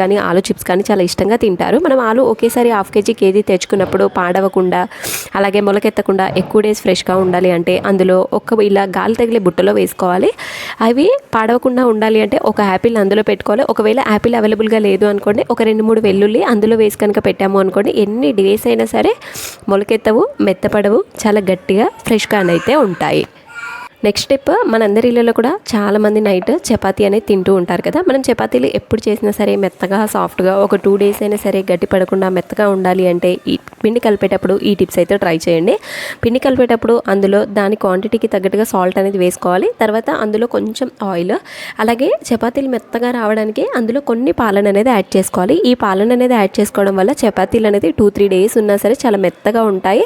కానీ ఆలు చిప్స్ కానీ చాలా ఇష్టంగా తింటారు. మనం ఆలు ఒకేసారి హాఫ్ కేజీ కేజీ తెచ్చుకున్నప్పుడు పాడవకుండా అలాగే మొలకెత్తకుండా ఎక్కువ డేస్ ఫ్రెష్గా ఉండాలి అంటే అందులో ఒక ఇలా గాలి తగిలే బుట్టలో వేసుకోవాలి. అవి పాడవకుండా ఉండాలి అంటే ఒక యాపిల్ అందులో పెట్టుకోవాలి. ఒకవేళ యాపిల్ అవైలబుల్గా లేదు అనుకోండి ఒక రెండు మూడు వెల్లుల్లి అందులో వేసి కనుక పెట్టాము అనుకోండి ఎన్ని డేస్ అయినా సరే మొలకెత్తవు మెత్తపడవు చాలా గట్టిగా ఫ్రెష్గా అయితే ఉంటాయి. నెక్స్ట్ స్టెప్ మనందరి ఇళ్ళలో కూడా చాలామంది నైట్ చపాతీ అనేది తింటూ ఉంటారు కదా. మనం చపాతీలు ఎప్పుడు చేసినా సరే మెత్తగా సాఫ్ట్గా ఒక టూ డేస్ అయినా సరే గట్టి పడకుండా మెత్తగా ఉండాలి అంటే ఈ పిండి కలిపేటప్పుడు ఈ టిప్స్ అయితే ట్రై చేయండి. పిండి కలిపేటప్పుడు అందులో దాని క్వాంటిటీకి తగ్గట్టుగా సాల్ట్ అనేది వేసుకోవాలి. తర్వాత అందులో కొంచెం ఆయిల్ అలాగే చపాతీలు మెత్తగా రావడానికి అందులో కొన్ని పాలన అనేది యాడ్ చేసుకోవాలి. ఈ పాలన అనేది యాడ్ చేసుకోవడం వల్ల చపాతీలు అనేది టూ త్రీ డేస్ ఉన్నా సరే చాలా మెత్తగా ఉంటాయి.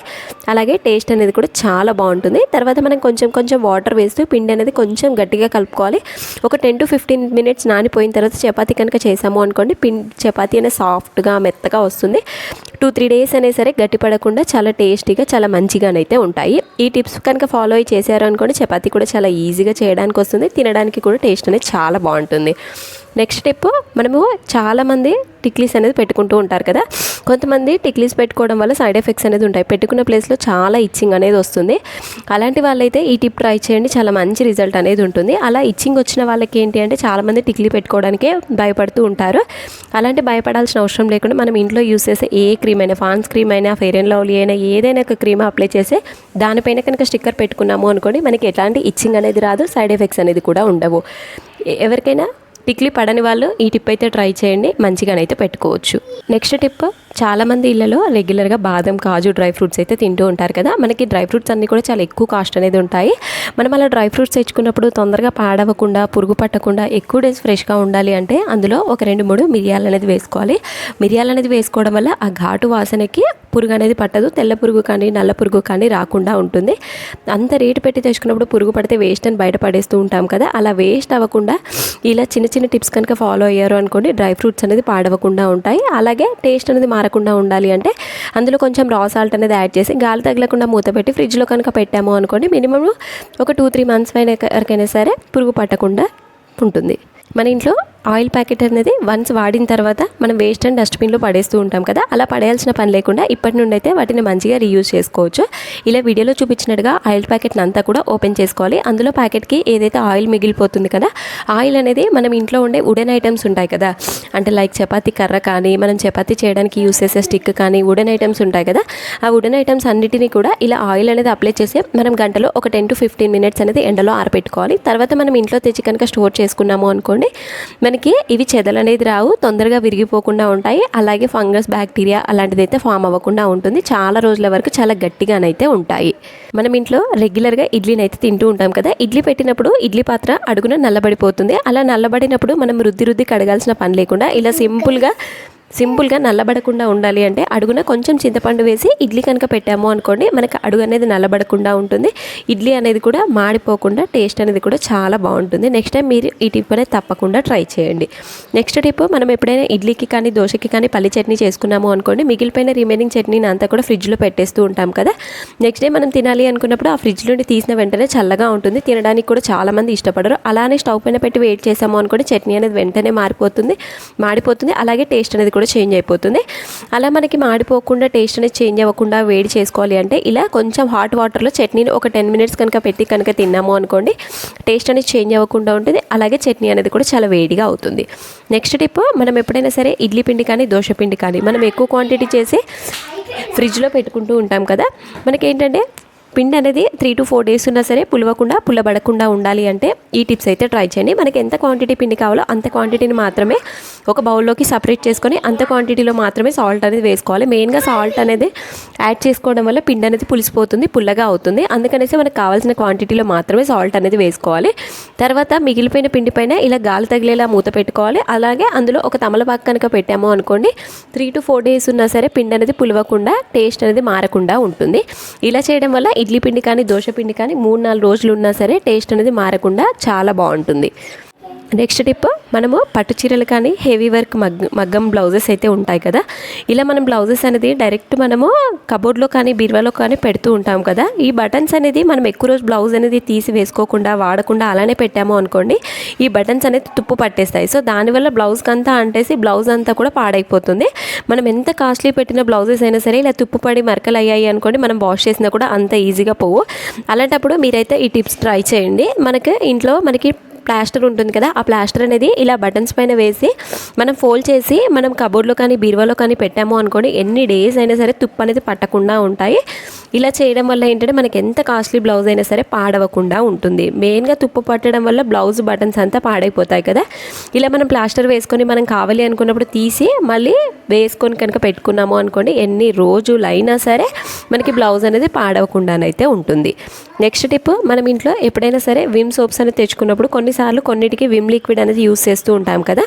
అలాగే టేస్ట్ అనేది కూడా చాలా బాగుంటుంది. తర్వాత మనం కొంచెం కొంచెం వాటర్ వేస్తూ పిండి అనేది కొంచెం గట్టిగా కలుపుకోవాలి. ఒక టెన్ టు ఫిఫ్టీన్ మినిట్స్ నానిపోయిన తర్వాత చపాతీ కనుక చేసాము అనుకోండి పిండి చపాతీ అనేది సాఫ్ట్గా మెత్తగా వస్తుంది. టూ త్రీ డేస్ అనేసి సరే గట్టి పడకుండా చాలా టేస్టీగా చాలా మంచిగానైతే ఉంటాయి. ఈ టిప్స్ కనుక ఫాలో అయ్యి చేశారు అనుకోండి చపాతీ కూడా చాలా ఈజీగా చేయడానికి వస్తుంది తినడానికి కూడా టేస్ట్ అనేది చాలా బాగుంటుంది. నెక్స్ట్ స్టెప్ మనము చాలామంది టిక్లీస్ అనేది పెట్టుకుంటూ ఉంటారు కదా. కొంతమంది టిక్లీస్ పెట్టుకోవడం వల్ల సైడ్ ఎఫెక్ట్స్ అనేది ఉంటాయి. పెట్టుకున్న ప్లేస్లో చాలా ఇచ్చింగ్ అనేది వస్తుంది. అలాంటి వాళ్ళైతే ఈ టిప్ ట్రై చేయండి. చాలా మంచి రిజల్ట్ అనేది ఉంటుంది. అలా ఇచ్చింగ్ వచ్చిన వాళ్ళకి ఏంటి అంటే చాలామంది టిక్లీ పెట్టుకోవడానికే భయపడుతూ ఉంటారు. అలాంటి భయపడాల్సిన అవసరం లేకుండా మనం ఇంట్లో యూస్ చేసే ఏ క్రీమ్ అయినా ఫాన్స్ క్రీమ్ అయినా ఫెయిర్ అండ్ లవ్లీ అయినా ఏదైనా ఒక క్రీమ్ అప్లై చేసి దానిపైన కనుక స్టిక్కర్ పెట్టుకున్నాము అనుకోండి మనకి ఎలాంటి ఇచ్చింగ్ అనేది రాదు. సైడ్ ఎఫెక్ట్స్ అనేది కూడా ఉండవు. ఎవరికైనా టిక్లీ పడని వాళ్ళు ఈ టిప్ అయితే ట్రై చేయండి మంచిగానైతే పెట్టుకోవచ్చు. నెక్స్ట్ టిప్ చాలామంది ఇళ్ళలో రెగ్యులర్గా బాదం కాజు డ్రై ఫ్రూట్స్ అయితే తింటూ ఉంటారు కదా. మనకి డ్రై ఫ్రూట్స్ అన్నీ కూడా చాలా ఎక్కువ కాస్ట్ అనేది ఉంటాయి. మనం అలా డ్రై ఫ్రూట్స్ తెచ్చుకున్నప్పుడు తొందరగా పాడవకుండా పురుగు పట్టకుండా ఎక్కువ డేస్ ఫ్రెష్గా ఉండాలి అంటే అందులో ఒక రెండు మూడు మిరియాలు అనేది వేసుకోవాలి. మిరియాలు అనేది వేసుకోవడం వల్ల ఆ ఘాటు వాసనకి పురుగు అనేది పట్టదు. తెల్ల పురుగు కానీ నల్ల పురుగు కానీ రాకుండా ఉంటుంది. అంత రేటు పెట్టి తెచ్చుకున్నప్పుడు పురుగు పడితే వేస్ట్ అని బయట పడేస్తూ ఉంటాం కదా. అలా వేస్ట్ అవ్వకుండా ఇలా చిన్న చిన్న టిప్స్ కనుక ఫాలో అయ్యారు అనుకోండి డ్రై ఫ్రూట్స్ అనేది పాడవకుండా ఉంటాయి. అలాగే టేస్ట్ అనేది మారకుండా ఉండాలి అంటే అందులో కొంచెం రా సాల్ట్ అనేది యాడ్ చేసి గాలి తగలకుండా మూత పెట్టి ఫ్రిడ్జ్లో కనుక పెట్టాము అనుకోండి మినిమం ఒక టూ త్రీ మంత్స్ పైన వరకైనా సరే పురుగు పట్టకుండా ఉంటుంది. మన ఇంట్లో ఆయిల్ ప్యాకెట్ అనేది వన్స్ వాడిన తర్వాత మనం వేస్ట్ అండ్ డస్ట్బిన్లో పడేస్తూ ఉంటాం కదా అలా పడేయాల్సిన పని లేకుండా ఇప్పటి నుండి అయితే వాటిని మంచిగా రీయూజ్ చేసుకోవచ్చు. ఇలా వీడియోలో చూపించినట్టుగా ఆయిల్ ప్యాకెట్ని అంతా కూడా ఓపెన్ చేసుకోవాలి. అందులో ప్యాకెట్కి ఏదైతే ఆయిల్ మిగిలిపోతుంది కదా ఆయిల్ అనేది మనం ఇంట్లో ఉండే వుడెన్ ఐటమ్స్ ఉంటాయి కదా అంటే లైక్ చపాతీ కర్ర కానీ మనం చపాతీ చేయడానికి యూస్ చేసే స్టిక్ కానీ వుడెన్ ఐటమ్స్ ఉంటాయి కదా ఆ వుడెన్ ఐటమ్స్ అన్నిటినీ కూడా ఇలా ఆయిల్ అనేది అప్లై చేసి మనం గంటలో ఒక టెన్ టు ఫిఫ్టీన్ మినిట్స్ అనేది ఎండలో ఆరబెట్టుకోవాలి తర్వాత మనం ఇంట్లో తెచ్చి కనుక స్టోర్ చేసుకున్నాము అనుకోండి మనకి ఇవి చెదలు అనేది రావు తొందరగా విరిగిపోకుండా ఉంటాయి. అలాగే ఫంగస్ బ్యాక్టీరియా అలాంటిది అయితే ఫామ్ అవ్వకుండా ఉంటుంది. చాలా రోజుల వరకు చాలా గట్టిగానైతే ఉంటాయి. మనం ఇంట్లో రెగ్యులర్గా ఇడ్లీని అయితే తింటూ ఉంటాం కదా. ఇడ్లీ పెట్టినప్పుడు ఇడ్లీ పాత్ర అడుగున నల్లబడిపోతుంది. అలా నల్లబడినప్పుడు మనం రుద్ది రుద్ది కడగాల్సిన పని లేకుండా ఇలా సింపుల్గా సింపుల్గా నల్లబడకుండా ఉండాలి అంటే అడుగున కొంచెం చింతపండు వేసి ఇడ్లీ కనుక పెట్టాము అనుకోండి మనకి అడుగు అనేది నల్లబడకుండా ఉంటుంది. ఇడ్లీ అనేది కూడా మాడిపోకుండా టేస్ట్ అనేది కూడా చాలా బాగుంటుంది. నెక్స్ట్ టైం మీరు ఈ టిప్ అనేది తప్పకుండా ట్రై చేయండి. నెక్స్ట్ టిప్ మనం ఎప్పుడైనా ఇడ్లీకి కానీ దోశకి కానీ పల్లి చట్నీ చేసుకున్నాము అనుకోండి మిగిలిపోయిన రిమైనింగ్ చట్నీని అంతా కూడా ఫ్రిడ్జ్లో పెట్టేస్తూ ఉంటాం కదా. నెక్స్ట్ డే మనం తినాలి అనుకున్నప్పుడు ఆ ఫ్రిడ్జ్ నుండి తీసిన వెంటనే చల్లగా ఉంటుంది. తినడానికి కూడా చాలా మంది ఇష్టపడరు. అలానే స్టవ్ పైన పెట్టి వెయిట్ చేసాము అనుకోండి చట్నీ అనేది వెంటనే మారిపోతుంది. మాడిపోతుంది. అలాగే టేస్ట్ అనేది కూడా చేంజ్ అయిపోతుంది. అలా మనకి మాడిపోకుండా టేస్ట్ అనేది చేంజ్ అవ్వకుండా వేడి చేసుకోవాలి అంటే ఇలా కొంచెం హాట్ వాటర్లో చట్నీని ఒక టెన్ మినిట్స్ కనుక పెట్టి కనుక తిన్నాము అనుకోండి టేస్ట్ అనేది చేంజ్ అవ్వకుండా ఉంటుంది. అలాగే చట్నీ అనేది కూడా చాలా వేడిగా అవుతుంది. నెక్స్ట్ టిప్ మనం ఎప్పుడైనా సరే ఇడ్లీ పిండి కానీ దోశ పిండి కానీ మనం ఎక్కువ క్వాంటిటీ చేసి ఫ్రిడ్జ్లో పెట్టుకుంటూ ఉంటాం కదా. మనకి ఏంటంటే పిండి అనేది త్రీ టు ఫోర్ డేస్ ఉన్నా సరే పులవకుండా పుల్లబడకుండా ఉండాలి అంటే ఈ టిప్స్ అయితే ట్రై చేయండి. మనకి ఎంత క్వాంటిటీ పిండి కావాలో అంత క్వాంటిటీని మాత్రమే ఒక బౌల్లోకి సపరేట్ చేసుకొని అంత క్వాంటిటీలో మాత్రమే సాల్ట్ అనేది వేసుకోవాలి. మెయిన్గా సాల్ట్ అనేది యాడ్ చేసుకోవడం వల్ల పిండి అనేది పులిసిపోతుంది పుల్లగా అవుతుంది. అందుకనేసి మనకు కావాల్సిన క్వాంటిటీలో మాత్రమే సాల్ట్ అనేది వేసుకోవాలి. తర్వాత మిగిలిపోయిన పిండి పైన ఇలా గాలి తగిలేలా మూత పెట్టుకోవాలి. అలాగే అందులో ఒక తమలపాకు కనుక పెట్టాము అనుకోండి త్రీ టు ఫోర్ డేస్ ఉన్నా సరే పిండి అనేది పులవకుండా టేస్ట్ అనేది మారకుండా ఉంటుంది. ఇలా చేయడం వల్ల ఇడ్లీ పిండి కానీ దోశ పిండి కానీ మూడు నాలుగు రోజులు ఉన్నా సరే టేస్ట్ అనేది మారకుండా చాలా బాగుంటుంది. నెక్స్ట్ టిప్ మనము పట్టు చీరలు కానీ హెవీ వర్క్ మగ్ మగ్గం బ్లౌజెస్ అయితే ఉంటాయి కదా. ఇలా మనం బ్లౌజెస్ అనేది డైరెక్ట్ మనము కబోర్డ్లో కానీ బీరువాలో కానీ పెడుతూ ఉంటాం కదా. ఈ బటన్స్ అనేది మనం ఎక్కువ రోజు బ్లౌజ్ అనేది తీసి వేసుకోకుండా వాడకుండా అలానే పెట్టాము అనుకోండి ఈ బటన్స్ అనేది తుప్పు పట్టేస్తాయి. సో దానివల్ల బ్లౌజ్కి అంతా అంటేసి బ్లౌజ్ అంతా కూడా పాడైపోతుంది. మనం ఎంత కాస్ట్లీ పెట్టిన బ్లౌజెస్ అయినా సరే ఇలా తుప్పు పడి మరకలు అయ్యాయి అనుకోండి మనం వాష్ చేసినా కూడా అంత ఈజీగా పోవు. అలాంటప్పుడు మీరైతే ఈ టిప్స్ ట్రై చేయండి. మనకి ఇంట్లో మనకి ప్లాస్టర్ ఉంటుంది కదా ఆ ప్లాస్టర్ అనేది ఇలా బటన్స్ పైన వేసి మనం ఫోల్డ్ చేసి మనం కబోర్డ్లో కానీ బీరువాలో కానీ పెట్టాము అనుకోండి ఎన్ని డేస్ అయినా సరే తుప్పు అనేది పట్టకుండా ఉంటాయి. ఇలా చేయడం వల్ల ఏంటంటే మనకి ఎంత కాస్ట్లీ బ్లౌజ్ అయినా సరే పాడవకుండా ఉంటుంది. మెయిన్గా తుప్పు పట్టడం వల్ల బ్లౌజ్ బటన్స్ అంతా పాడైపోతాయి కదా. ఇలా మనం ప్లాస్టర్ వేసుకొని మనం కావాలి అనుకున్నప్పుడు తీసి మళ్ళీ వేసుకొని కనుక పెట్టుకున్నాము అనుకోండి ఎన్ని రోజులు అయినా సరే మనకి బ్లౌజ్ అనేది పాడవకుండానైతే ఉంటుంది. నెక్స్ట్ టిప్ మనం ఇంట్లో ఎప్పుడైనా సరే విమ్ సోప్స్ అనేది తెచ్చుకున్నప్పుడు కొన్నిసార్లు కొన్నిటికి విమ్ లిక్విడ్ అనేది యూస్ చేస్తూ ఉంటాం కదా.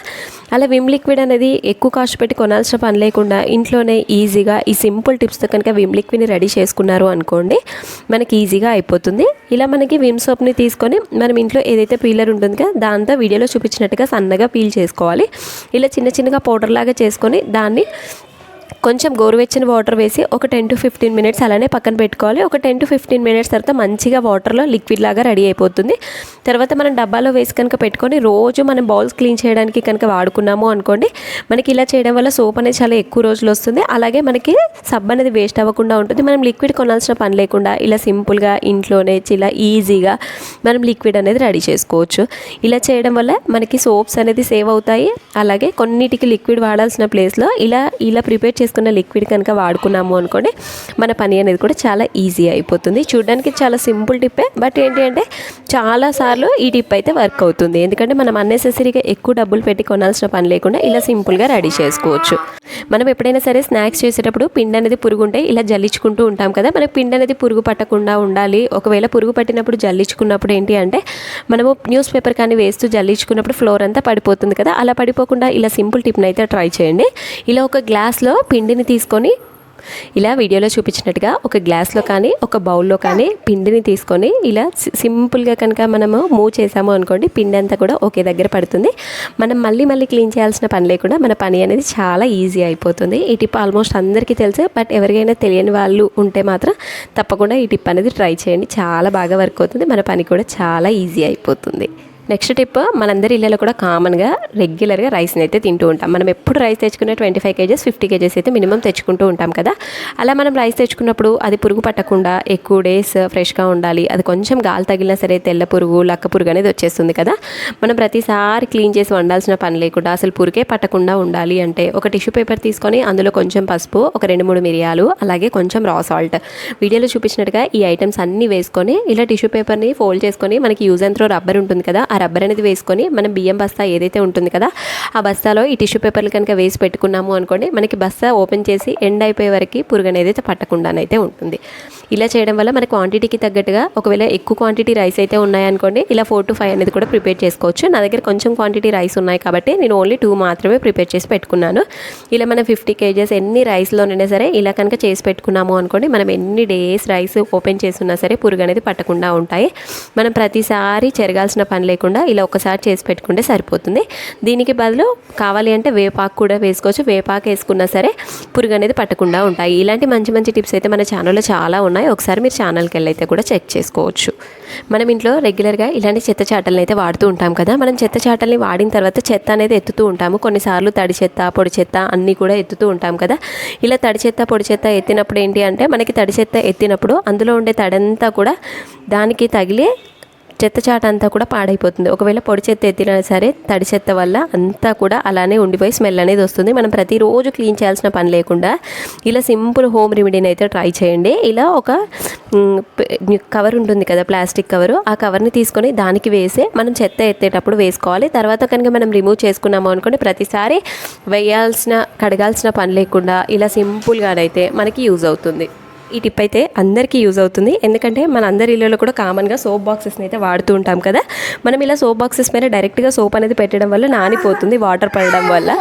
అలా విమ్ లిక్విడ్ అనేది ఎక్కువ కాస్ట్ పెట్టి కొనాల్సిన పని లేకుండా ఇంట్లోనే ఈజీగా ఈ సింపుల్ టిప్స్తో కనుక విమ్ లిక్విడ్ని రెడీ చేసుకున్నారు అనుకోండి మనకి ఈజీగా అయిపోతుంది. ఇలా మనకి విమ్ సోప్ని తీసుకొని మనం ఇంట్లో ఏదైతే పీలర్ ఉంటుంది కదా దాంతో వీడియోలో చూపించినట్టుగా సన్నగా పీల్ చేసుకోవాలి. ఇలా చిన్న చిన్నగా పౌడర్ లాగా చేసుకొని దాన్ని కొంచెం గోరువెచ్చని వాటర్ వేసి ఒక టెన్ టు ఫిఫ్టీన్ మినిట్స్ అలానే పక్కన పెట్టుకోవాలి. ఒక టెన్ టు ఫిఫ్టీన్ మినిట్స్ తర్వాత మంచిగా వాటర్లో లిక్విడ్ లాగా రెడీ అయిపోతుంది. తర్వాత మనం డబ్బాలో వేసి కనుక పెట్టుకొని రోజు మనం బౌల్స్ క్లీన్ చేయడానికి కనుక వాడుకున్నాము అనుకోండి మనకి ఇలా చేయడం వల్ల సోప్ అనేది చాలా ఎక్కువ రోజులు వస్తుంది. అలాగే మనకి సబ్ అనేది వేస్ట్ అవ్వకుండా ఉంటుంది. మనం లిక్విడ్ కొనాల్సిన పని లేకుండా ఇలా సింపుల్గా ఇంట్లోనే ఇలా ఈజీగా మనం లిక్విడ్ అనేది రెడీ చేసుకోవచ్చు. ఇలా చేయడం వల్ల మనకి సోప్స్ అనేది సేవ్ అవుతాయి. అలాగే కొన్నిటికి లిక్విడ్ వాడాల్సిన ప్లేస్లో ఇలా ఇలా ప్రిపేర్ తీసుకున్న లిక్విడ్ కనుక వాడుకున్నాము అనుకోండి మన పని అనేది కూడా చాలా ఈజీ అయిపోతుంది. చూడడానికి చాలా సింపుల్ టిప్పే బట్ ఏంటి అంటే చాలాసార్లు ఈ టిప్ అయితే వర్క్ అవుతుంది. ఎందుకంటే మనం అన్నెసెసరీగా ఎక్కువ డబ్బులు పెట్టి కొనాల్సిన పని లేకుండా ఇలా సింపుల్గా రెడీ చేసుకోవచ్చు. మనం ఎప్పుడైనా సరే స్నాక్స్ చేసేటప్పుడు పిండి అనేది పురుగు ఉంటే ఇలా జల్లించుకుంటూ ఉంటాం కదా మనకి పిండి అనేది పురుగు పట్టకుండా ఉండాలి. ఒకవేళ పురుగు పట్టినప్పుడు జల్లించుకున్నప్పుడు ఏంటి అంటే మనము న్యూస్ పేపర్ కానీ వేస్తూ జల్లించుకున్నప్పుడు ఫ్లోర్ అంతా పడిపోతుంది కదా అలా పడిపోకుండా ఇలా సింపుల్ టిప్ని అయితే ట్రై చేయండి. ఇలా ఒక గ్లాస్లో పిండి పిండిని తీసుకొని ఇలా వీడియోలో చూపించినట్టుగా ఒక గ్లాస్లో కానీ ఒక బౌల్లో కానీ పిండిని తీసుకొని ఇలా సి- సింపుల్గా కనుక మనము మూవ్ చేసాము అనుకోండి పిండి అంతా కూడా ఒకే దగ్గర పడుతుంది. మనం మళ్ళీ మళ్ళీ క్లీన్ చేయాల్సిన పని లేకుండా మన పని అనేది చాలా ఈజీ అయిపోతుంది. ఈ టిప్ ఆల్మోస్ట్ అందరికీ తెలుసు బట్ ఎవరికైనా తెలియని వాళ్ళు ఉంటే మాత్రం తప్పకుండా ఈ టిప్ అనేది ట్రై చేయండి. చాలా బాగా వర్క్ అవుతుంది మన పని కూడా చాలా ఈజీ అయిపోతుంది. నెక్స్ట్ టిప్ మనందరి ఇళ్ళలో కూడా కామన్గా రెగ్యులర్గా రైస్ని అయితే తింటూ ఉంటాం. మనం ఎప్పుడు రైస్ తెచ్చుకునే twenty five kgs fifty kgs అయితే మినిమం తెచ్చుకుంటూ ఉంటాం కదా. అలా మనం రైస్ తెచ్చుకున్నప్పుడు అది పురుగు పట్టకుండా ఎక్కువ డేస్ ఫ్రెష్గా ఉండాలి. అది కొంచెం గాలి తగిలినా సరే తెల్ల పురుగు లక్క పురుగు అనేది వచ్చేస్తుంది కదా. మనం ప్రతిసారి క్లీన్ చేసి వండాల్సిన పని లేకుండా అసలు పురుగే పట్టకుండా ఉండాలి అంటే ఒక టిష్యూ పేపర్ తీసుకొని అందులో కొంచెం పసుపు ఒక రెండు మూడు మిరియాలు అలాగే కొంచెం రా సాల్ట్ వీడియోలో చూపించినట్టుగా ఈ ఐటమ్స్ అన్నీ వేసుకొని ఇలా టిష్యూ పేపర్ని ఫోల్డ్ చేసుకొని మనకి యూజ్ అండ్ త్రో రబ్బర్ ఉంటుంది కదా ఆ రబ్బర్ అనేది వేసుకొని మనం బియ్యం బస్తా ఏదైతే ఉంటుంది కదా ఆ బస్తాలో ఈ టిష్యూ పేపర్లు కనుక వేసి పెట్టుకున్నాము అనుకోండి మనకి బస్తా ఓపెన్ చేసి ఎండ్ అయిపోయే వరకు పురుగు అనేది అయితే పట్టకుండానైతే ఉంటుంది. ఇలా చేయడం వల్ల మన క్వాంటిటీకి తగ్గట్టుగా ఒకవేళ ఎక్కువ క్వాంటిటీ రైస్ అయితే ఉన్నాయనుకోండి ఇలా ఫోర్ టు ఫైవ్ అనేది కూడా ప్రిపేర్ చేసుకోవచ్చు. నా దగ్గర కొంచెం క్వాంటిటీ రైస్ ఉన్నాయి కాబట్టి నేను ఓన్లీ టూ మాత్రమే ప్రిపేర్ చేసి పెట్టుకున్నాను. ఇలా మనం ఫిఫ్టీ కేజెస్ ఎన్ని రైస్లోనైనా సరే ఇలా కనుక చేసి పెట్టుకున్నాము అనుకోండి మనం ఎన్ని డేస్ రైస్ ఓపెన్ చేస్తున్నా సరే పురుగు అనేది పట్టకుండా ఉంటాయి. మనం ప్రతిసారి చెరగాల్సిన పని లేకుండా ఇలా ఒకసారి చేసి పెట్టుకుంటే సరిపోతుంది. దీనికి బదులు కావాలి అంటే వేపాకు కూడా వేసుకోవచ్చు. వేపాకు వేసుకున్నా సరే పురుగు అనేది పట్టకుండా ఉంటాయి. ఇలాంటి మంచి మంచి టిప్స్ అయితే మన ఛానల్లో చాలా ఉన్నాయి. ఒకసారి మీరు ఛానల్కి వెళ్ళి అయితే కూడా చెక్ చేసుకోవచ్చు. మనం ఇంట్లో రెగ్యులర్గా ఇలాంటి చెత్త చాటలను అయితే వాడుతూ ఉంటాం కదా మనం చెత్త చాటల్ని వాడిన తర్వాత చెత్త అనేది ఎత్తుతూ ఉంటాము. కొన్నిసార్లు తడి చెత్త పొడి చెత్త అన్నీ కూడా ఎత్తుతూ ఉంటాం కదా. ఇలా తడి చెత్త పొడి చెత్త ఎత్తినప్పుడు ఏంటి అంటే మనకి తడి చెత్త ఎత్తినప్పుడు అందులో ఉండే తడంతా కూడా దానికి తగిలే చెత్త చాట అంతా కూడా పాడైపోతుంది. ఒకవేళ పొడి చెత్త ఎత్తినా సరే తడి చెత్త వల్ల అంతా కూడా అలానే ఉండిపోయి స్మెల్ అనేది వస్తుంది. మనం ప్రతిరోజు క్లీన్ చేయాల్సిన పని లేకుండా ఇలా సింపుల్ హోమ్ రెమెడీని అయితే ట్రై చేయండి. ఇలా ఒక కవర్ ఉంటుంది కదా ప్లాస్టిక్ కవరు. ఆ కవర్ని తీసుకొని దానికి వేసి మనం చెత్త ఎత్తేటప్పుడు వేసుకోవాలి. తర్వాత కనుక మనం రిమూవ్ చేసుకున్నాము అనుకోండి ప్రతిసారి వేయాల్సిన కడగాల్సిన పని లేకుండా ఇలా సింపుల్గానైతే మనకి యూజ్ అవుతుంది. ఈ టిప్ అయితే అందరికీ యూజ్ అవుతుంది. ఎందుకంటే మన అందరి ఇళ్ళలో కూడా కామన్గా సోప్ బాక్సెస్ని అయితే వాడుతూ ఉంటాం కదా. మనం ఇలా సోప్ బాక్సెస్ మీద డైరెక్ట్గా సోప్ అనేది పెట్టడం వల్ల నానిపోతుంది వాటర్ పడడం వల్ల.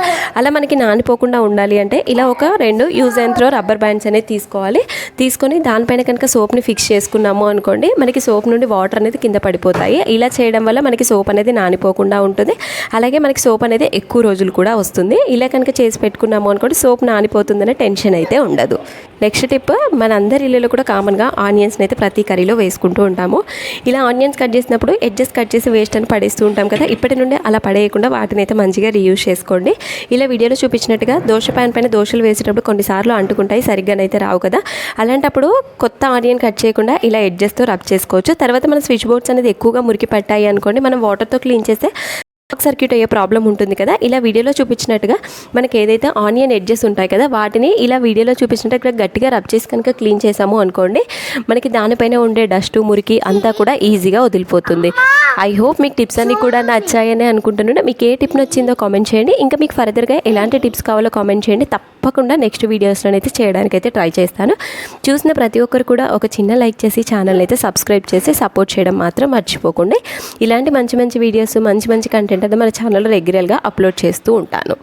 అలా మనకి నానిపోకుండా ఉండాలి అంటే ఇలా ఒక రెండు use and throw rubber bands అనేది తీసుకోవాలి. తీసుకొని దానిపైన కనుక సోప్ని ఫిక్స్ చేసుకున్నాము అనుకోండి మనకి సోప్ నుండి వాటర్ అనేది కింద పడిపోతాయి. ఇలా చేయడం వల్ల మనకి సోప్ అనేది నానిపోకుండా ఉంటుంది. అలాగే మనకి సోప్ అనేది ఎక్కువ రోజులు కూడా వస్తుంది. ఇలా కనుక చేసి పెట్టుకున్నాము అనుకోండి సోప్ నానిపోతుందనే టెన్షన్ అయితే ఉండదు. నెక్స్ట్ టిప్ మన అందరి ఇళ్ళలో కూడా కామన్గా ఆనియన్స్ని అయితే ప్రతి కర్రీలో వేసుకుంటూ ఉంటాము. ఇలా ఆనియన్స్ కట్ చేసినప్పుడు ఎడ్జెస్ కట్ చేసి వేస్ట్ అని పడేస్తూ ఉంటాం కదా ఇప్పటి నుండి అలా పడేయకుండా వాటిని అయితే మంచిగా రీయూజ్ చేసుకోండి. ఇలా వీడియోలో చూపించినట్టుగా దోశ ప్యాన్ పైన దోశలు వేసేటప్పుడు కొన్నిసార్లు అంటుకుంటాయి సరిగ్గానైతే రావు కదా. అలాంటప్పుడు కొత్త ఆనియన్ కట్ చేయకుండా ఇలా ఎడ్జెస్తో రబ్ చేసుకోవచ్చు. తర్వాత మన స్విచ్ బోర్డ్స్ అనేది ఎక్కువగా మురికి పట్టాయి అనుకోండి మనం వాటర్తో క్లీన్ చేస్తే షార్ట్ సర్క్యూట్ అయ్యే ప్రాబ్లం ఉంటుంది కదా ఇలా వీడియోలో చూపించినట్టుగా మనకి ఏదైతే ఆనియన్ ఎడ్జెస్ ఉంటాయి కదా వాటిని ఇలా వీడియోలో చూపించినట్టుగా గట్టిగా రబ్ చేసి కనుక క్లీన్ చేసాము అనుకోండి మనకి దానిపైన ఉండే డస్ట్ మురికి అంతా కూడా ఈజీగా వదిలిపోతుంది. ఐ హోప్ మీకు టిప్స్ అన్నీ కూడా నచ్చాయని అనుకుంటున్నాను. మీకు ఏ టిప్ నచ్చిందో కామెంట్ చేయండి. ఇంకా మీకు ఫర్దర్గా ఎలాంటి టిప్స్ కావాలో కామెంట్ చేయండి. తప్ప తప్పకుండా నెక్స్ట్ వీడియోస్లో అయితే చేయడానికి అయితే ట్రై చేస్తాను. చూసిన ప్రతి ఒక్కరు కూడా ఒక చిన్న లైక్ చేసి ఛానల్ అయితే సబ్స్క్రైబ్ చేసి సపోర్ట్ చేయడం మాత్రం మర్చిపోకండి. ఇలాంటి మంచి మంచి వీడియోస్ మంచి మంచి కంటెంట్ అయితే మన ఛానల్లో రెగ్యులర్గా అప్లోడ్ చేస్తూ ఉంటాను.